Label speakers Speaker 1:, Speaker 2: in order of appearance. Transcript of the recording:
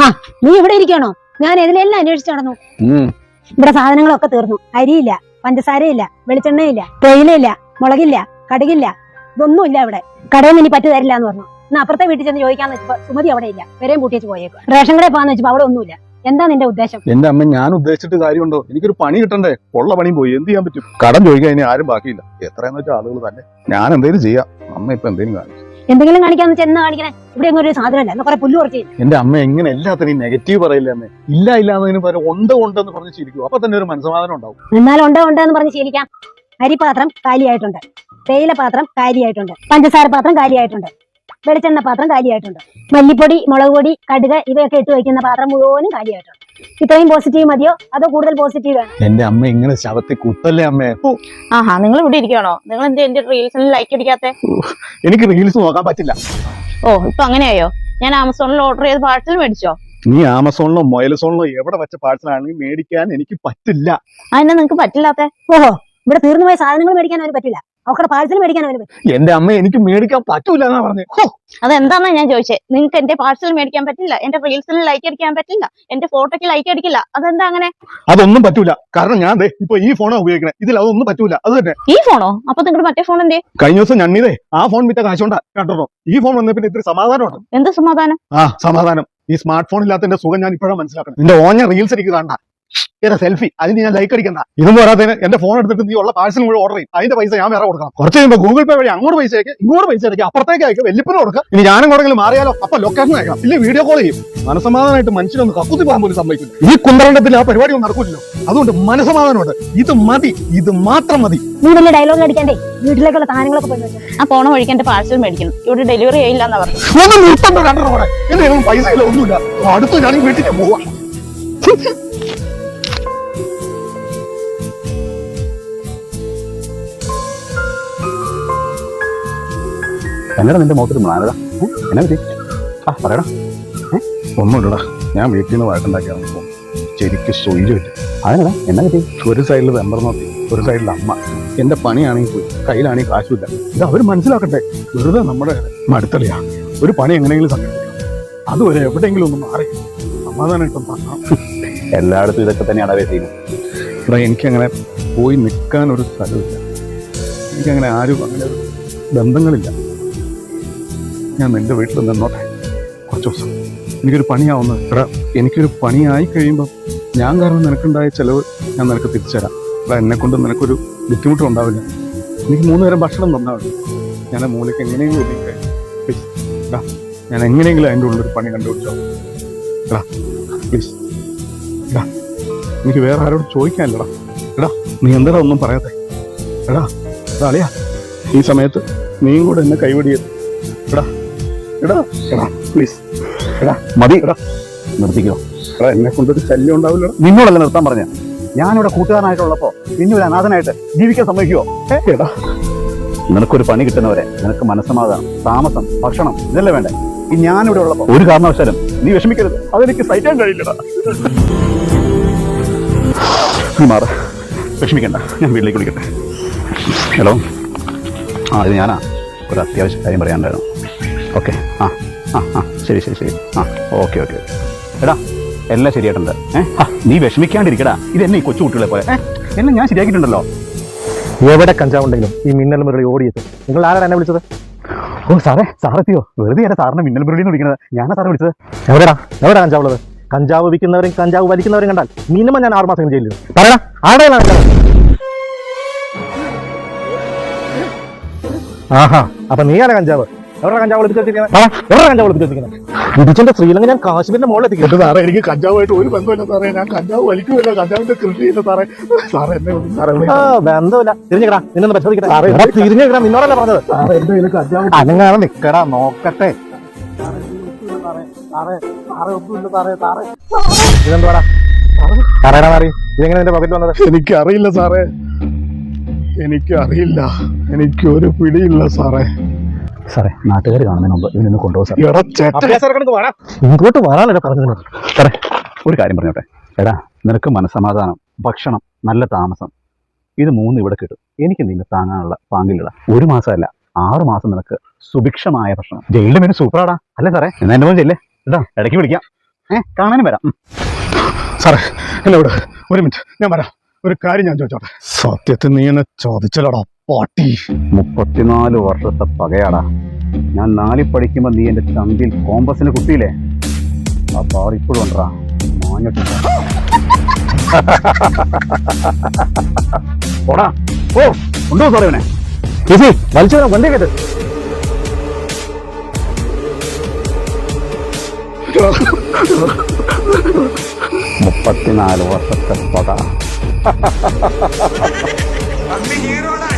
Speaker 1: ആ നീ ഇവിടെ ഇരിക്കണോ? ഞാൻ ഇതിലെല്ലാം അന്വേഷിച്ചു നടന്നു. ഇവിടെ സാധനങ്ങളൊക്കെ തീർന്നു. അരിയില്ല പഞ്ചസാരയില്ല വെളിച്ചെണ്ണയില്ല തേയിലയില്ല മുളകില്ല കടുകില്ല ഇതൊന്നും ഇല്ല ഇവിടെ. കടയിൽ നിന്ന് ഇനി പറ്റു തരില്ല എന്ന് പറഞ്ഞു. എന്നാ അപ്പുറത്തെ വീട്ടിൽ ചെന്ന് ചോദിക്കാന്ന് വെച്ചപ്പോ സുമതി അവിടെ ഇല്ല. വരെയും പൂട്ടിച്ച് പോയേക്കും റേഷൻ കടയിൽ പോകാന്ന് വെച്ചപ്പോ അവിടെ ഒന്നുമില്ല. എന്താ നിന്റെ ഉദ്ദേശം?
Speaker 2: എന്റെ അമ്മ ഞാൻ ഉദ്ദേശിച്ചിട്ട് കാര്യമുണ്ടോ? എനിക്കൊരു പണി കിട്ടണ്ടേ? ഉള്ള പണിയും പോയി. എന്ത് ചെയ്യാൻ പറ്റും? കടം ചോദിക്കാൻ ഇനി ആരും ബാക്കിയില്ല. എത്രയെന്ന് വെച്ചാൽ ആളുകൾ തന്നെ. ഞാൻ എന്തെങ്കിലും ചെയ്യാം. അമ്മ ഇപ്പൊ എന്തെങ്കിലും കാണിക്കും
Speaker 1: എന്തെങ്കിലും കാണിക്കാന്ന് വെച്ചാൽ എന്നാ കാണിക്കണേ? ഇവിടെ എങ്ങനെ ഒരു സാധനമല്ല എന്നാ കുറെ പുല്ല് കുറച്ച്.
Speaker 2: എന്റെ അമ്മ എങ്ങനെ എല്ലാത്തിനും നെഗറ്റീവ് പറയില്ല അമ്മേ? ഇല്ല ഇല്ല എന്നതിന് പകരം ഉണ്ട് ഉണ്ടെന്ന് പറഞ്ഞ് ശീലിക്കും അപ്പൊ തന്നെ ഒരു മനസ്സമാധാനം ഉണ്ടാവും.
Speaker 1: എന്നാലും ഉണ്ട് ഉണ്ട് എന്ന് പറഞ്ഞ് ശീലിക്കാം. അരിപാത്രം കാലിയായിട്ടുണ്ട്. തേയില പാത്രം കാലിയായിട്ടുണ്ട്. പഞ്ചസാര പാത്രം കാലിയായിട്ടുണ്ട്. വെളിച്ചെണ്ണ പാത്രം കാലിയായിട്ടുണ്ട്. മല്ലിപ്പൊടി മുളക് പൊടി കടുക് ഇവയൊക്കെ ഇട്ട് വയ്ക്കുന്ന പാത്രം മുഴുവനും കാലിയായിട്ടുണ്ട്. ഇത്രയും പോസിറ്റീവ് മതിയോ? അതോ കൂടുതൽ പോസിറ്റീവ് വേണം
Speaker 2: എന്റെ അമ്മ ഇങ്ങനെ ശവത്തിൽ കുത്തല്ലേ അമ്മേ?
Speaker 3: ആഹാ നിങ്ങൾ ഇവിടെ ഇരിക്കണോ നിങ്ങൾ എന്ത് എന്റെ റീൽസിന് ലൈക്ക് അടിക്കാത്ത?
Speaker 2: എനിക്ക് റീൽസ് നോക്കാൻ പറ്റില്ല.
Speaker 3: ഓ ഇപ്പൊ അങ്ങനെയായോ? ഞാൻ ആമസോണിൽ ഓർഡർ ചെയ്ത് പാഴ്സൽ മേടിച്ചോ?
Speaker 2: നീ ആമസോണിലോ മൊയലസോണിലോ എവിടെ വെച്ച പാഴ്സലാണെങ്കിൽ മേടിക്കാൻ എനിക്ക് പറ്റില്ല.
Speaker 3: അതിനെ നിങ്ങക്ക് പറ്റില്ലാത്ത?
Speaker 1: ഓഹോ ഇവിടെ തീർന്നുപോയ സാധനങ്ങൾ മേടിക്കാൻ അവന് പറ്റില്ല. അവക്കടെ പാഴ്സൽ മേടിക്കാൻ അവന്
Speaker 2: എന്റെ അമ്മ എനിക്ക് മേടിക്കാൻ പറ്റൂല എന്നാ പറഞ്ഞേ
Speaker 3: അതെന്താന്നാ ഞാൻ ചോദിച്ചത് നിങ്ങൾക്ക് എന്റെ പാഴ്സൽ മേടിക്കാൻ പറ്റില്ല എന്റെ റീൽസിന് ലൈക്ക് അടിക്കാൻ പറ്റില്ല എന്റെ ഫോട്ടോക്ക് ലൈക്ക് അടിക്കില്ല അതെന്താ അങ്ങനെ?
Speaker 2: അതൊന്നും പറ്റൂല. കാരണം ഞാൻ ഇപ്പൊ ഈ ഫോണാ ഉപയോഗിക്കണേ. ഇതിൽ അതൊന്നും പറ്റൂല. അത് തന്നെ.
Speaker 3: ഈ ഫോണോ? അപ്പൊ നിങ്ങളുടെ മറ്റേ ഫോൺ എന്തേ
Speaker 2: കഴിഞ്ഞ ദിവസം ഞണ്ണിതേ ആ ഫോൺ വിറ്റ കാശുകൊണ്ടാ കണ്ടോ ഈ ഫോൺ വന്ന പിന്നെ ഇത്തിരി സമാധാനമുണ്ട്.
Speaker 3: എന്ത് സമാധാനം?
Speaker 2: ആ സമാധാനം. ഈ സ്മാർട്ട് ഫോൺ ഇല്ലാത്തതിന്റെ സുഖം ഞാൻ ഇപ്പോഴാണ് മനസ്സിലാക്കണം. നിന്റെ ഓഞ്ഞ റീൽസ് എനിക്ക് കാണണ്ട. എന്റെ സെൽഫി അതിന് ഞാൻ ലൈക്ക് അടിക്കണ്ട. ഇതും പോരാത്തതിന് എന്റെ ഫോൺ എടുത്തിട്ട് നീ ഉള്ള പാഴ്സൽ മുഴുവൻ ഓർഡർ ചെയ്യും. അതിന്റെ പൈസ ഞാൻ വേറെ കൊടുക്കണം. കുറച്ച് കഴിയുമ്പോൾ ഗൂഗിൾ പേ വഴി അങ്ങോട്ട് പൈസ അയക്കും ഇങ്ങോട്ട് പൈസ അയക്കും അപ്പുറത്തേക്ക് അയക്കും വെല്ലിപ്പിന് കൊടുക്കുക ഇനി ഞാനും കൂടെങ്കിലും മാറിയാലോ? അപ്പൊ ലൊക്കേഷൻ അയക്കാം ഇല്ല വീഡിയോ കോൾ ചെയ്യും. മനസ്സമാധാനമായിട്ട് മനുഷ്യനൊന്ന് കക്കുത്തി പോകാൻ പോലും സംഭവിക്കുന്നു ഈ കുന്തലണ്ടത്തിൽ ആ പരിപാടി ഒന്നും നടക്കൂല്ലോ അതുകൊണ്ട് മനസ്സമാധാനമുണ്ട്. ഇത് മതി ഇത് മാത്രം മതി.
Speaker 1: നീ വലിയ ഡയലോഗ് അടിക്കണ്ടേ? വീട്ടിലേക്കുള്ള സാധനങ്ങളൊക്കെ പോയി വെച്ചോ.
Speaker 3: ആ പോണ വഴിക്ക് പാഴ്സൽ മേടിക്കണം. ഇവിടെ ഡെലിവറി ചെയ്യില്ല എന്നാ പറഞ്ഞു
Speaker 2: ഒന്ന് നിർത്തണ്ട പൈസ ഇല്ല ഒന്നുമില്ല. അടുത്ത് ഞാൻ വീട്ടിലേക്ക് പോവാ. എന്നടാ നിന്റെ മുഖത്തൊരു മ്ലാനത എന്നാ പറ്റി? ആ പറയടാ? ഒന്നുമില്ലടാ. ഞാൻ വീട്ടിൽ നിന്ന് വഴക്കുണ്ടാക്കിയാണ് ശരിക്ക് സ്വൈര്യമില്ല അതിനടാ എന്നാ പറ്റി? ഒരു സൈഡിൽ വെമ്പർ നോക്കി ഒരു സൈഡിൽ അമ്മ. എന്റെ പണിയാണെങ്കിൽ പോയി കയ്യിലാണെങ്കിൽ കാശുമില്ല. ഇത് അവർ മനസ്സിലാക്കട്ടെ. വെറുതെ നമ്മുടെ മടുത്തളിയാ ഒരു പണി എങ്ങനെയെങ്കിലും സംഘടിപ്പിക്കണം. അതുവരെ എവിടെയെങ്കിലും ഒന്ന് മാറി സമാധാനമായിട്ടും പറഞ്ഞു എല്ലായിടത്തും ഇതൊക്കെ തന്നെയാണ് അവരെ ചെയ്യുന്നത്. ഇവിടെ എനിക്കങ്ങനെ പോയി നിൽക്കാൻ ഒരു സ്ഥലമില്ല. എനിക്കങ്ങനെ ആരും അങ്ങനെ ബന്ധങ്ങളില്ല. ഞാൻ നിന്റെ വീട്ടിൽ നിന്നോട്ടെ? കുറച്ച് ദിവസം. എനിക്കൊരു പണിയാവുന്നത്. എടാ എനിക്കൊരു പണിയായി കഴിയുമ്പോൾ ഞാൻ കാരണം നിനക്കുണ്ടായ ചിലവ് ഞാൻ നിനക്ക് തിരിച്ചുതരാം. എടാ എന്നെ കൊണ്ട് നിനക്കൊരു ബുദ്ധിമുട്ടും ഉണ്ടാവില്ല. എനിക്ക് മൂന്ന് നേരം ഭക്ഷണം തന്നാവില്ല ഞാൻ ആ മൂലയ്ക്ക് എങ്ങനെയെങ്കിലും പ്ലീസ് എടാ ഞാൻ എങ്ങനെയെങ്കിലും അതിന്റെ ഉള്ളൊരു പണി കണ്ടുപിടിച്ചോ. എടാ പ്ലീസ് എടാ എനിക്ക് വേറെ ആരോട് ചോദിക്കാനില്ലടാ. എടാ നീ എന്താടാ ഒന്നും പറയാത്തെ? എടാ എടാ അളിയാ ഈ സമയത്ത് നീയും കൂടെ എന്നെ കൈവടിയത് എടാ എടാ എടാ പ്ലീസ് എടാ മതി എടാ. നിർത്തിക്കോ. എടാ എന്നെ കൊണ്ടൊരു ശല്യം ഉണ്ടാവില്ല നിന്നോടല്ല നിർത്താൻ പറഞ്ഞ? ഞാനിവിടെ കൂട്ടുകാരനായിട്ടുള്ളപ്പോ നിന്നെ ഒരു അനാഥനായിട്ട് ജീവിക്കാൻ സമ്മതിക്കുവോ? എടാ. നിനക്കൊരു പണി കിട്ടുന്നവരെ നിനക്ക് മനസ്സമാധാനം താമസം ഭക്ഷണം ഇതല്ലേ വേണ്ടേ? ഈ ഞാനിവിടെ ഉള്ളപ്പോ ഒരു കാരണവശാലും നീ വിഷമിക്കരുത്. അതെനിക്ക് സഹിക്കാൻ കഴിയില്ലടാ. നീ മാറ. വിഷമിക്കണ്ട. ഞാൻ വീട്ടിലേക്ക് വിളിക്കട്ടെ. ഹലോ. ആ ഇത് ഞാനാ. ഒരു അത്യാവശ്യ കാര്യം പറയാനുണ്ടായിരുന്നു. ഓക്കെ. ആ ആ ആ. ശരി ശരി ശരി. ആ ഓക്കെ ഓക്കെ. എടാ എല്ലാം ശരിയായിട്ടുണ്ട്. ഏ നീ വിഷമിക്കാണ്ടിരിക്കടാ. ഇത് എന്നെ ഈ കൊച്ചു കുട്ടികളെ പോലെ. ഏ എന്നെ ഞാൻ ശരിയാക്കിയിട്ടുണ്ടല്ലോ.
Speaker 4: എവിടെ കഞ്ചാവുണ്ടെങ്കിലും ഈ മിന്നൽ മുരളി ഓടിയെത്തും. നിങ്ങൾ ആരാണ് എന്നെ വിളിച്ചത്?
Speaker 2: ഓ സാറേ സാറെത്തിയോ വെറുതെ ആരാ സാറിനെ മിന്നൽ മുരളി എന്ന് വിളിക്കുന്നത് ഞാനാ സാറെ വിളിച്ചത്.
Speaker 4: എവിടെടാ? എവിടെ കഞ്ചാവുള്ളത് കഞ്ചാവ് വിൽക്കുന്നവരും കഞ്ചാവ് വലിക്കുന്നവരും കണ്ടാൽ മിനിമം ഞാൻ ആറ് മാസം ജയിലിൽ പറയടാ ആടെയാണ് ആഹാ അപ്പൊ നീയാണ് കഞ്ചാവ്? എവിടെ കഞ്ചാവ് ശ്രീലങ്ക ഞാൻ കാശ്മീരിന്റെ മുകളിൽ
Speaker 2: സാറേ എനിക്ക് കഞ്ചാവായിട്ട് ഒരു ബന്ധമില്ല സാറേ. ഞാൻ കഞ്ചാവ് വലിക്കുമില്ല. കഞ്ചാവിന്റെ കൃഷി ഇല്ല സാറേ. സാറേ എന്നെ സാറേ
Speaker 4: ബന്ധമില്ല തിരിഞ്ഞിക്കടാ നിന്നൊന്ന് പരിശോധിക്കട്ടെ. സാറേ തിരിഞ്ഞിക്കടാ നിന്നോടല്ല പറഞ്ഞത്?
Speaker 2: സാറേ എന്റെ കയ്യിൽ കഞ്ചാവ്
Speaker 4: അനങ്ങാതെ നിക്കടാ നോക്കട്ടെ. ഇതെന്തുവാടാ? പറയടാ മാറി. ഇതെങ്ങനെ നിന്റെ പോക്കറ്റ് വന്നത്?
Speaker 2: എനിക്കറിയില്ല സാറേ. എനിക്കറിയില്ല. എനിക്ക് ഒരു പിടിയില്ല സാറേ. സാറേ നാട്ടുകാർ കാണുന്നതിന് മുമ്പ് ഇവനൊന്ന് കൊണ്ടുപോകും സാർ
Speaker 4: ഇങ്ങോട്ട് വരാനല്ലേ പറഞ്ഞത്?
Speaker 2: സാറേ ഒരു കാര്യം പറഞ്ഞോട്ടെ. എടാ നിനക്ക് മനസമാധാനം ഭക്ഷണം നല്ല താമസം ഇത് മൂന്ന് ഇവിടെ കിട്ടും. എനിക്ക് നിന്നെ താങ്ങാനുള്ള പാങ്കില്ലടാ ഒരു മാസമല്ല ആറു മാസം നിനക്ക് സുഭിക്ഷമായ ഭക്ഷണം. ജയിലിന്റെ മേലെ സൂപ്പറാടാ. അല്ലേ സാറേ? എന്നാ എന്റെ മോചല്ലേ ഇടാ എടാ ഇടയ്ക്ക് വിളിക്കാം
Speaker 5: ഏഹ് കാണാനും വരാം.
Speaker 2: സാറേ എന്നോട് ഒരു മിനിറ്റ് ഞാൻ വരാം. ഒരു കാര്യം ഞാൻ ചോദിച്ചോട്ടെ? സത്യത്തിൽ നീ എന്നെ ചോദിച്ചല്ലോടാ പാട്ടി.
Speaker 5: മുപ്പത്തിനാല് വർഷത്തെ പകയാടാ. ഞാൻ നാലിൽ പഠിക്കുമ്പോ നീ എന്റെ ചന്തിൽ കോമ്പസിന് കുത്തിയില്ലേ? ആ പാട് ഇപ്പോഴും ഉണ്ടാ മാഞ്ഞിട്ടില്ല ഓ ഉണ്ടോ സാറേ ഇവനെ.
Speaker 2: ചേച്ചി വലിച്ചു വണ്ടി കേട്ട്
Speaker 5: മുപ്പത്തിനാല് വർഷത്തെ പക.
Speaker 6: അന്ന് ഹീറോടാ